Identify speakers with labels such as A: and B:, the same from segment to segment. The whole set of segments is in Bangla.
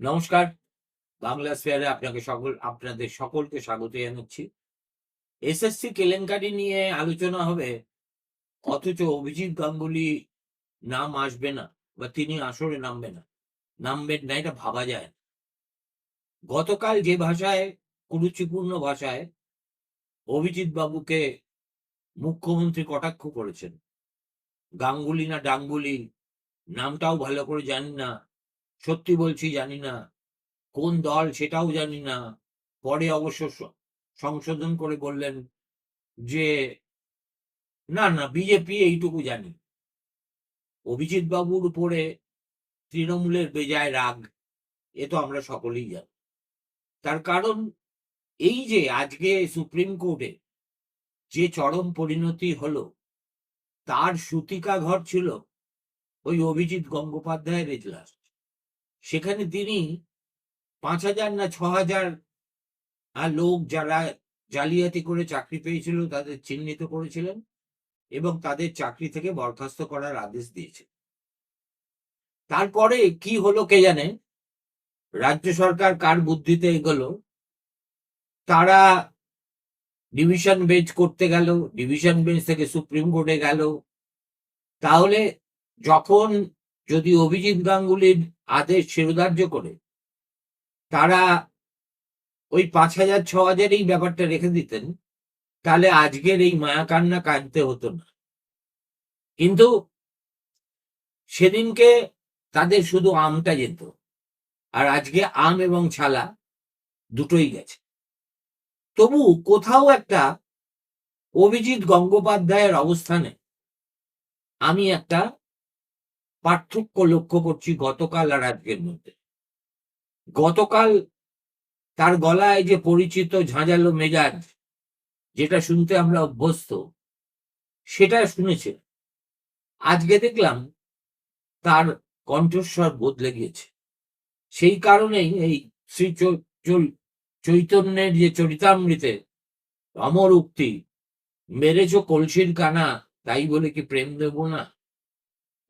A: নমস্কার। বাংলা স্পেয়ারে আপনাকে সকল, আপনাদের সকলকে স্বাগত জানাচ্ছি। এসএসসি কেলেঙ্কারি নিয়ে আলোচনা হবে, অথচ অভিজিৎ গাঙ্গুলি নাম আসবে না বা তিনি আসরে নামবে না। নামবেন না, এটা ভাবা যায় না। গতকাল যে ভাষায়, কুরুচিপূর্ণ ভাষায় অভিজিৎ বাবুকে মুখ্যমন্ত্রী কটাক্ষ করেছেন। গাঙ্গুলি না ডাঙ্গুলি, নামটাও ভালো করে জানি না, সত্যি বলছি জানি না, কোন দল সেটাও জানি না। পরে অবশ্য সংশোধন করে বললেন যে, না না, বিজেপি এইটুকু জানি। অভিজিৎ বাবুর উপরে তৃণমূলের বেজায় রাগ, এ তো আমরা সকলেই জানি। তার কারণ, এই যে আজকে সুপ্রিম কোর্টে যে চরম পরিণতি হলো, তার সুতিকা ঘর ছিল ওই অভিজিৎ গঙ্গোপাধ্যায়ের এজলাস। সেখানে তিনি পাঁচ হাজার না ছ হাজার লোক যারা জালিয়াতি করে চাকরি পেয়েছিল, তাদের চিহ্নিত করেছিলেন এবং তাদের চাকরি থেকে বরখাস্ত করার আদেশ দিয়েছেন তারপরে কি হলো কে জানে? রাজ্য সরকার কার বুদ্ধিতে এগোলো? তারা ডিভিশন বেঞ্চ করতে গেল, ডিভিশন বেঞ্চ থেকে সুপ্রিম কোর্টে গেল। তাহলে যখন যদি অভিজিৎ গাঙ্গুলির আদেশ শিরোধার্য করে, তারা ওই পাঁচ হাজার, ছ হাজার এই ব্যাপারটা রেখে দিতেন, তাহলে আজকের এই মায়াকান্না কাঁদতে হতো না। কিন্তু সেদিনকে তাদের শুধু আমটা যেত। আর আজকে আম এবং ছালা দুটোই গেছে। তবু কোথাও একটা অভিজিৎ গঙ্গোপাধ্যায়ের অবস্থানে আমি একটা পার্থক্য লক্ষ্য করছি গতকাল আর আজকের মধ্যে। গতকাল তার গলায় যে পরিচিত ঝাঁঝালো মেজাজ, যেটা শুনতে আমরা অভ্যস্ত, সেটা শুনেছে। আজকে দেখলাম তার কণ্ঠস্বর বদলে গিয়েছে। সেই কারণেই এই শ্রী চৈতন্যের যে চরিতামৃতে অমর উক্তি, মেরেছ কলসির কানা, তাই বলে কি প্রেম দেব না?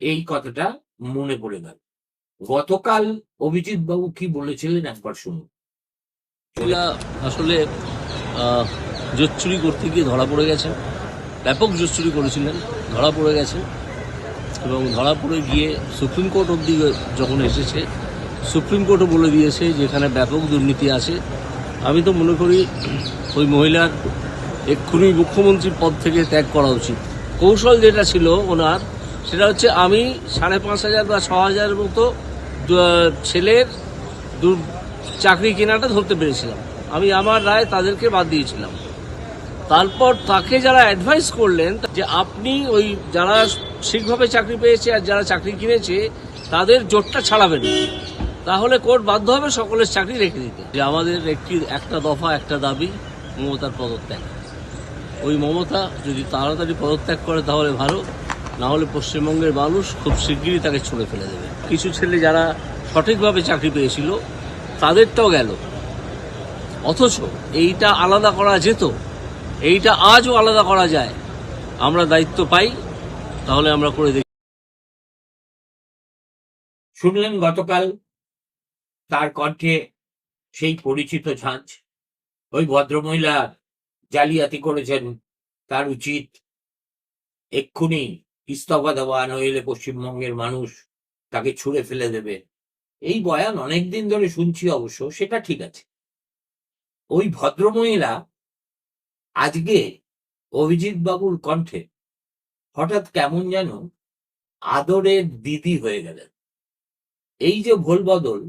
A: এই কথাটা মনে পড়ে গেল। গতকাল অভিজিৎ বাবু কি বলেছিলেন একবার শুনুন।
B: আসলে জোট করতে গিয়ে ধরা পড়ে গেছেন ব্যাপক জোট চুরি করেছিলেন, ধরা পড়ে গেছেন এবং ধরা পড়ে গিয়ে সুপ্রিম কোর্ট অবধি যখন এসেছে, সুপ্রিম কোর্টও বলে দিয়েছে যে এখানে ব্যাপক দুর্নীতি আছে। আমি তো মনে করি ওই মহিলার এক্ষুনি মুখ্যমন্ত্রীর পদ থেকে ত্যাগ করা উচিত। কৌশল যেটা ছিল ওনার, সেটা হচ্ছে আমি সাড়ে পাঁচ হাজার বা ছ হাজার মতো ছেলের চাকরি কেনাটা ধরতে পেরেছিলাম। আমি আমার রায় তাদেরকে বাদ দিয়েছিলাম। তারপর তাকে যারা অ্যাডভাইস করলেন যে আপনি ওই যারা ঠিকভাবে চাকরি পেয়েছে আর যারা চাকরি কিনেছে, তাদের জোটটা ছাড়াবেন তাহলে কোর্ট বাধ্য হবে সকলের চাকরি রেখে দিতে। যে আমাদের একটি, একটা দফা, একটা দাবি, মমতার পদত্যাগ। ওই মমতা যদি তাড়াতাড়ি পদত্যাগ করে তাহলে ভালো না হলে পশ্চিমবঙ্গের মানুষ খুব শিগগিরই তাকে ছুঁড়ে ফেলে দেবে। কিছু ছেলে যারা সঠিকভাবে চাকরি পেয়েছিল, তাদেরটাও গেল। অথচ এইটা আলাদা করা যেত, এইটা আজও আলাদা করা যায়। আমরা দায়িত্ব পাই তাহলে আমরা করে দেখি।
A: শুনলেন গতকাল তার কণ্ঠে সেই পরিচিত ঝাঁঝ ওই ভদ্রমহিলা জালিয়াতি করেছেন, তার উচিত এক্ষুনি ইস্তফা দেওয়া নইলে পশ্চিমবঙ্গের মানুষ তাকে ছুঁড়ে ফেলে দেবে। এই বয়ান অনেকদিন ধরে শুনছি অবশ্য, সেটা ঠিক আছে। ওই ভদ্রমহিলা আজকে অভিজিৎ বাবুর কণ্ঠে হঠাৎ কেমন যেন আদরের দিদি হয়ে গেলেন। এই যে ভোল বদল,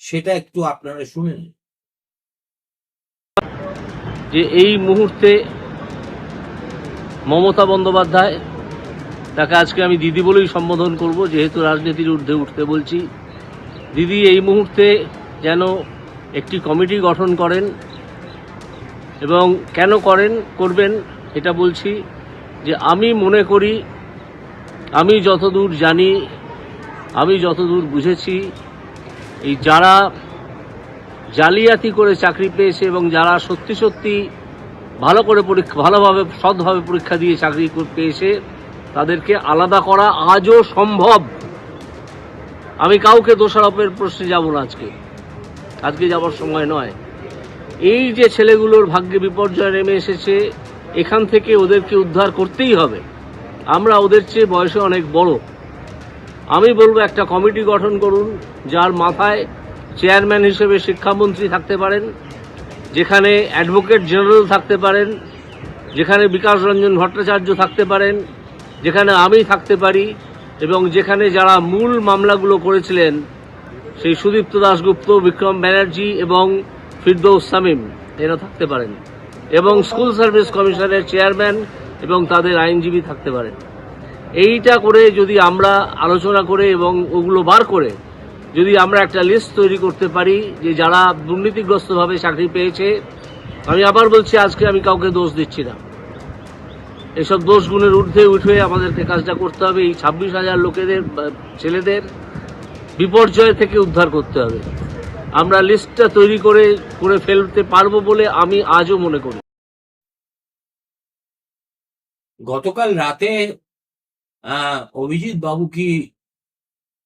A: সেটা একটু আপনারা শুনেন
B: যে এই মুহূর্তে মমতা বন্দ্যোপাধ্যায়, তাকে আজকে আমি দিদি বলেই সম্বোধন করব, যেহেতু রাজনীতির ঊর্ধ্বে উঠতে বলছি। দিদি, এই মুহূর্তে যেন একটি কমিটি গঠন করেন এবং কেন করেন, করবেন, এটা বলছি। যে আমি মনে করি, আমি যতদূর জানি, আমি যতদূর বুঝেছি,
C: এই যারা জালিয়াতি করে চাকরি পেয়েছে এবং যারা সত্যি সত্যি ভালো করে পরীক্ষা, ভালোভাবে, সৎভাবে পরীক্ষা দিয়ে চাকরি কর- পেয়েছে, তাদেরকে আলাদা করা আজও সম্ভব। আমি কাউকে দোষারোপের প্রশ্নে যাব না আজকে। আজকে যাবার সময় নয়। এই যে ছেলেগুলোর ভাগ্যে বিপর্যয় নেমে এসেছে এখান থেকে ওদেরকে উদ্ধার করতেই হবে। আমরা ওদের চেয়ে বয়সে অনেক বড়। আমি বলব একটা কমিটি গঠন করুন, যার মাথায় চেয়ারম্যান হিসেবে শিক্ষামন্ত্রী থাকতে পারেন, যেখানে অ্যাডভোকেট জেনারেল থাকতে পারেন, যেখানে বিকাশ রঞ্জন ভট্টাচার্য থাকতে পারেন, যেখানে আমি থাকতে পারি, এবং যেখানে যারা মূল মামলাগুলো করেছিলেন, সেই সুদীপ্ত দাশগুপ্ত, বিক্রম ব্যানার্জি এবং ফিরদৌস সামিম এরা থাকতে পারেন। এবং স্কুল সার্ভিস কমিশনের চেয়ারম্যান এবং তাদের আইনজীবী থাকতে পারেন এইটা করে যদি আমরা আলোচনা করে এবং ওগুলো বার করে, যদি আমরা একটা লিস্ট তৈরি করতে পারি যে যারা দুর্নীতিগ্রস্তভাবে চাকরি পেয়েছে, আমি আবার বলছি, আজকে আমি কাউকে দোষ দিচ্ছি না। এসব দোষগুণের ঊর্ধ্বে উঠে আমাদেরকে কাজটা করতে হবে। এই ছাব্বিশ হাজার লোকেদের ছেলেদের বিপর্যয় থেকে উদ্ধার করতে হবে। আমরা লিস্টটা তৈরি করে করে ফেলতে পারব বলে আমি আজও মনে করি।
A: গতকাল রাতে অভিজিৎ বাবু কি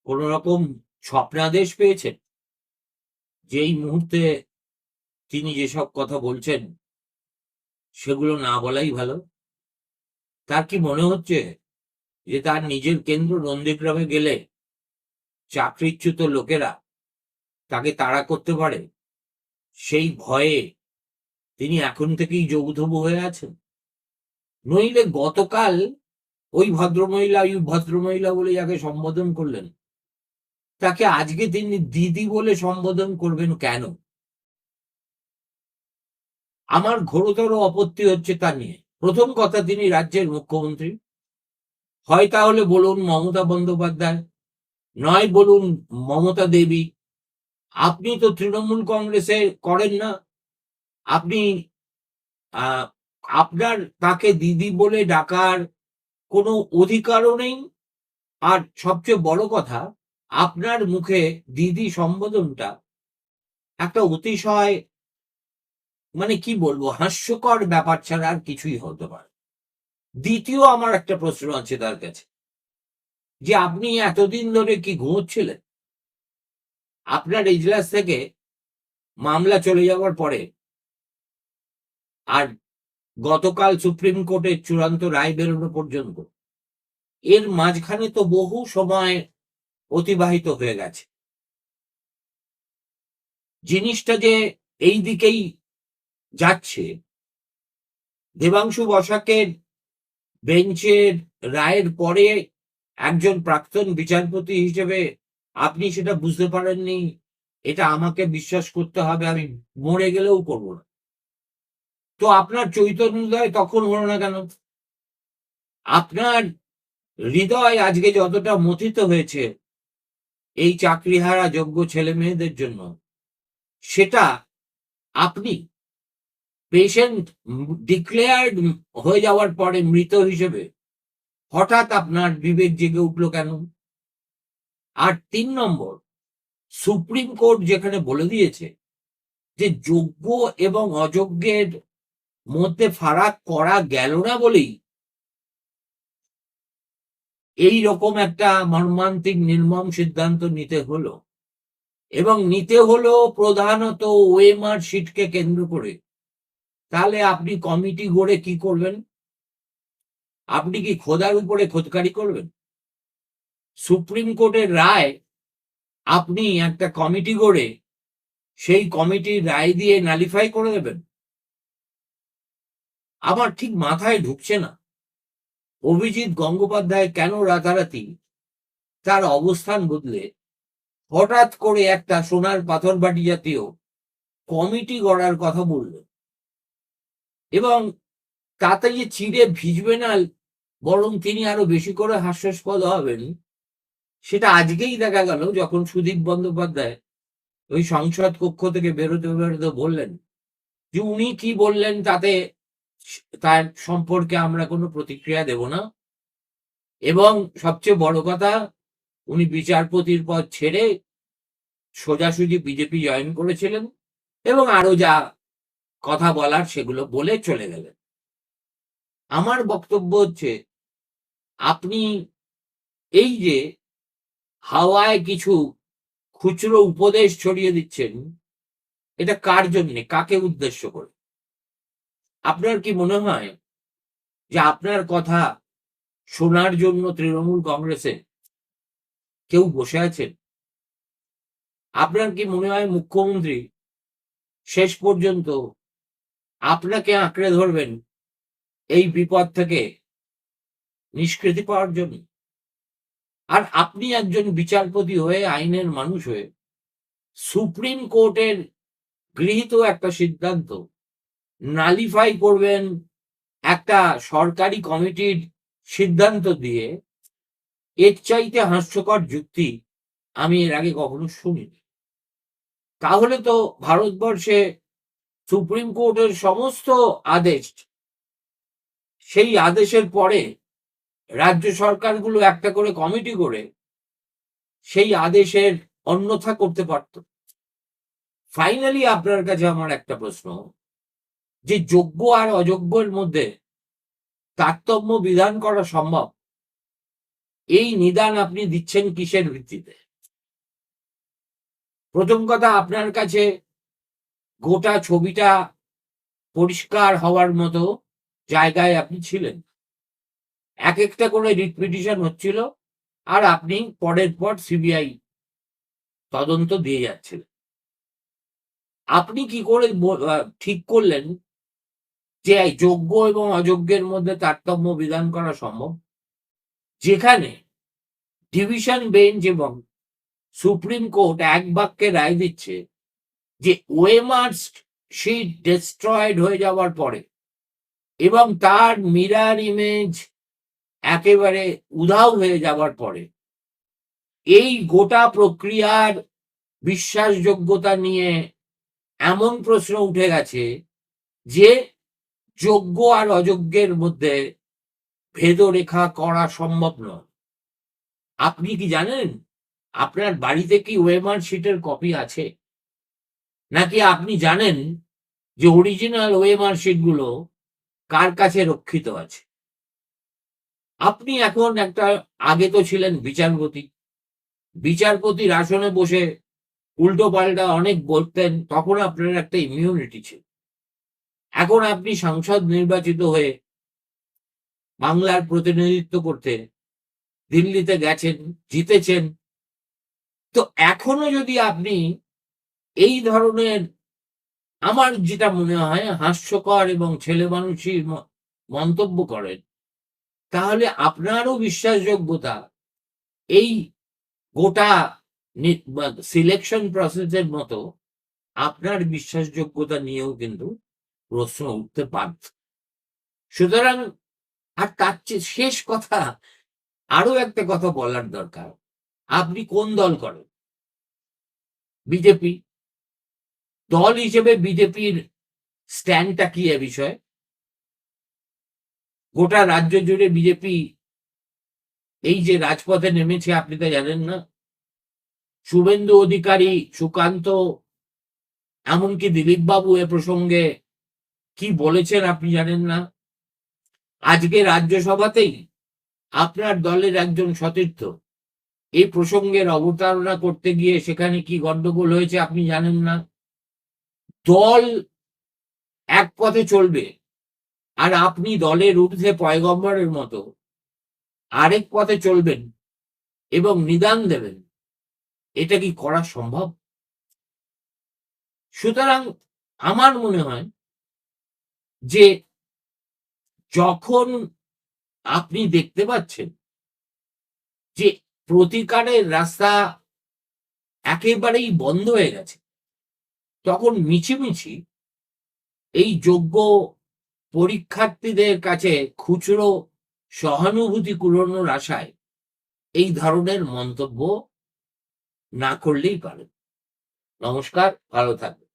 A: কোন রকম স্বপ্নাদেশ পেয়েছেন? যেই মুহূর্তে তিনি যেসব কথা বলছেন, সেগুলো না বলাই ভালো। তার কি মনে হচ্ছে যে তার নিজের কেন্দ্র নন্দীগ্রামে গেলে চাকরিচ্যুত লোকেরা তাকে করতে পারে? সেই ভয়ে তিনি এখন থেকেই যৌধবু হয়ে আছেন। নইলে গতকাল ওই ভদ্রমহিলা ওই ভদ্রমহিলা বলে যাকে সম্বোধন করলেন, তাকে আজকে তিনি দিদি বলে সম্বোধন করবেন কেন? আমার ঘোরতর আপত্তি হচ্ছে তা নিয়ে। প্রথম কথা, তিনি রাজ্যের মুখ্যমন্ত্রী। হয় তাহলে বলুন মমতা বন্দ্যোপাধ্যায়, নয় বলুন মমতা দেবী আপনি তো তৃণমূল কংগ্রেসে করেন না। আপনি আপনার তাকে দিদি বলে ডাকার কোনো অধিকারও নেই। আর সবচেয়ে বড় কথা, আপনার মুখে দিদি সম্বোধনটা একটা অতিশয় মানে কি বলব, হাস্যকর ব্যাপার ছাড়া আর কিছুই হতে পারে। দ্বিতীয় আমার একটা প্রশ্ন আছে তার কাছে, যে আপনি এতদিন ধরে কি ঘুমোচ্ছিলেন? আপনার এজলাস থেকে মামলা চলে যাওয়ার পরে আর গতকাল সুপ্রিম কোর্টের চূড়ান্ত রায় বেরোনো পর্যন্ত, এর মাঝখানে তো বহু সময় অতিবাহিত হয়ে গেছে। জিনিসটা যে এই দিকেই যাচ্ছে, দেবাংশু বসাকের বেঞ্চের রায়ের পরে একজন প্রাক্তন বিচারপতি হিসেবে আপনি সেটা বুঝতে পারেননি, এটা আমাকে বিশ্বাস করতে হবে, আমি মরে গেলেও করব না। তো আপনার চৈতন্যোদয় তখন হলো না কেন? আপনার হৃদয় আজকে যতটা মথিত হয়েছে, এই চাকরিহারা যোগ্য ছেলে মেয়েদের জন্য, সেটা আপনি পেশেন্ট ডিক্লেয়ার্ড হয়ে যাওয়ার পরে মৃত হিসেবে হঠাৎ আপনার বিবেক জেগে উঠল কেন? আর তিন নম্বর, সুপ্রিম কোর্ট যেখানে বলে দিয়েছে যে যোগ্য এবং অযোগ্যের মধ্যে ফারাক করা গেল না বলেই এই রকম একটা মর্মান্তিক নির্মম সিদ্ধান্ত নিতে হলো। এবং নিতে হলো প্রধানত ওএমআর সিটকে কেন্দ্র করে। তাহলে আপনি কমিটি গড়ে কি করবেন? আপনি কি খোদার উপরে খোদকারি করবেন? সুপ্রিম কোর্টের রায় আপনি একটা কমিটি গড়ে সেই কমিটির রায় দিয়ে নালিফাই করে দেবেন। আমার ঠিক মাথায় ঢুকছে না। অভিজিৎ গঙ্গোপাধ্যায় কেন রাতারাতি? তার অবস্থান বদলে হঠাৎ করে একটা সোনার পাথর বাটি জাতীয় কমিটি গড়ার কথা বলল। এবং তাতে যে চিড়ে ভিজবে না, বরং তিনি আরও বেশি করে হাস্যাস্পদ হবেন সেটা আজকেই দেখা গেল যখন সুদীপ বন্দ্যোপাধ্যায় ওই সংসদ কক্ষ থেকে বেরোতে বেরোতে বললেন যে উনি কি বললেন তাতে তার সম্পর্কে আমরা কোনো প্রতিক্রিয়া দেব না। এবং সবচেয়ে বড় কথা, উনি বিচারপতির পদ ছেড়ে সোজাসুজি বিজেপি জয়েন করেছিলেন এবং আরও যা কথা বলার সেগুলো বলে চলে গেলেন। আমার বক্তব্য হচ্ছে, আপনি এই যে হাওয়ায় কিছু খুচরো উপদেশ ছড়িয়ে দিচ্ছেন, এটা কার জন্যে? কাকে উদ্দেশ্য করে? আপনার কি মনে হয় যে আপনার কথা শোনার জন্য তৃণমূল কংগ্রেসে কেউ বসে আছেন? আপনার কি মনে হয় মুখ্যমন্ত্রী শেষ পর্যন্ত আপনাকে আঁকড়ে ধরবেন এই বিপদ থেকে নিষ্কৃতি পাওয়ার জন্য? আর আপনি একজন বিচারপতি হয়ে, আইনের মানুষ হয়ে, সুপ্রিম কোর্টের গৃহীত একটা সিদ্ধান্ত নালিফাই করবেন একটা সরকারি কমিটির সিদ্ধান্ত দিয়ে, এর চাইতে হাস্যকর যুক্তি আমি এর আগে কখনো শুনিনি। তাহলে তো ভারতবর্ষে সুপ্রিম কোর্টের সমস্ত আদেশ, সেই আদেশের পরে রাজ্য সরকারগুলো একটা করে কমিটি করে সেই আদেশের অন্যথা করতে পারত। ফাইনালি আপনার কাছে আমার একটা প্রশ্ন। যে যোগ্য আর অযোগ্যের মধ্যে তারতম্য বিধান করা সম্ভব? এই নিদান আপনি দিচ্ছেন কিসের ভিত্তিতে? প্রথম কথা, আপনার কাছে গোটা ছবিটা পরিষ্কার হওয়ার মতো জায়গায় আপনি ছিলেন। এক একটা করে রিট পিটিশন হচ্ছিল আর আপনি পরের পর সিবিআই তদন্ত দিয়ে যাচ্ছিলেন। আপনি কি করে ঠিক করলেন যে যোগ্য এবং অযোগ্যের মধ্যে তারতম্য বিধান করা সম্ভব? যেখানে ডিভিশন বেঞ্চ এবং সুপ্রিম কোর্ট এক বাক্যে রায় দিচ্ছে যে ওয়েমার শিট ডিস্ট্রয়েড হয়ে যাওয়ার পরে এবং তার মিরার ইমেজ একেবারে উধাও হয়ে যাওয়ার পরে, এই গোটা প্রক্রিয়ার বিশ্বাসযোগ্যতা নিয়ে এমন প্রশ্ন উঠে গেছে যে, যোগ্য আর অযোগ্যের মধ্যে ভেদরেখা করা সম্ভব নয়। আপনি কি জানেন, আপনার বাড়িতে কি ওয়েমার শিটের কপি আছে? নাকি আপনি জানেন যে, অরিজিনাল ওয়েমার শিটগুলো কার কাছে রক্ষিত আছে? আপনি এখন একটা, আগে তো ছিলেন বিচারপতি। বিচারপতির আসনে বসে উল্টো পাল্টা অনেক বলতেন, তখন আপনার একটা ইমিউনিটি ছিল। এখন আপনি সাংসদ নির্বাচিত হয়ে বাংলার প্রতিনিধিত্ব করতে দিল্লিতে গেছেন, জিতেছেন। তো এখনও যদি আপনি এই ধরনের, আমার যেটা মনে হয়, হাস্যকর এবং ছেলে মানুষই মন্তব্য করেন তাহলে আপনারও বিশ্বাসযোগ্যতা। এই গোটা সিলেকশন প্রসেসের মতো আপনার বিশ্বাসযোগ্যতা নিয়েও কিন্তু প্রশ্ন উঠতে পারত সুতরাং, আর তার চেয়ে শেষ কথা আরও একটা কথা বলার দরকার। আপনি কোন দল করেন? বিজেপি? দল হিসেবে বিজেপির স্ট্যান্ডটা কি এ বিষয়ে? গোটা রাজ্য জুড়ে বিজেপি এই যে রাজপথে নেমেছে, আপনি তো জানেন না। শুভেন্দু অধিকারী, সুকান্ত, এমনকি দিলীপ বাবু এ প্রসঙ্গে কি বলেছেন আপনি জানেন না। আজকে রাজ্যসভাতেই আপনার দলের একজন সতীর্থ এই প্রসঙ্গের অবতারণা করতে গিয়ে সেখানে কি গন্ডগোল হয়েছে আপনি জানেন না। দল এক পথে চলবে আর আপনি দলের ঊর্ধ্বে পয়গম্বরের মতো আরেক পথে চলবেন এবং নিদান দেবেন, এটা কি করা সম্ভব? সুতরাং আমার মনে হয় যে যখন আপনি দেখতে পাচ্ছেন যে প্রতিকারের রাস্তা একেবারেই বন্ধ হয়ে গেছে, তখন মিছিমিছি এই যোগ্য পরীক্ষার্থীদের কাছে খুচরো সহানুভূতি কুড়োনোর আশায় এই ধরনের মন্তব্য না করলেই পারে। নমস্কার, ভালো থাকবেন।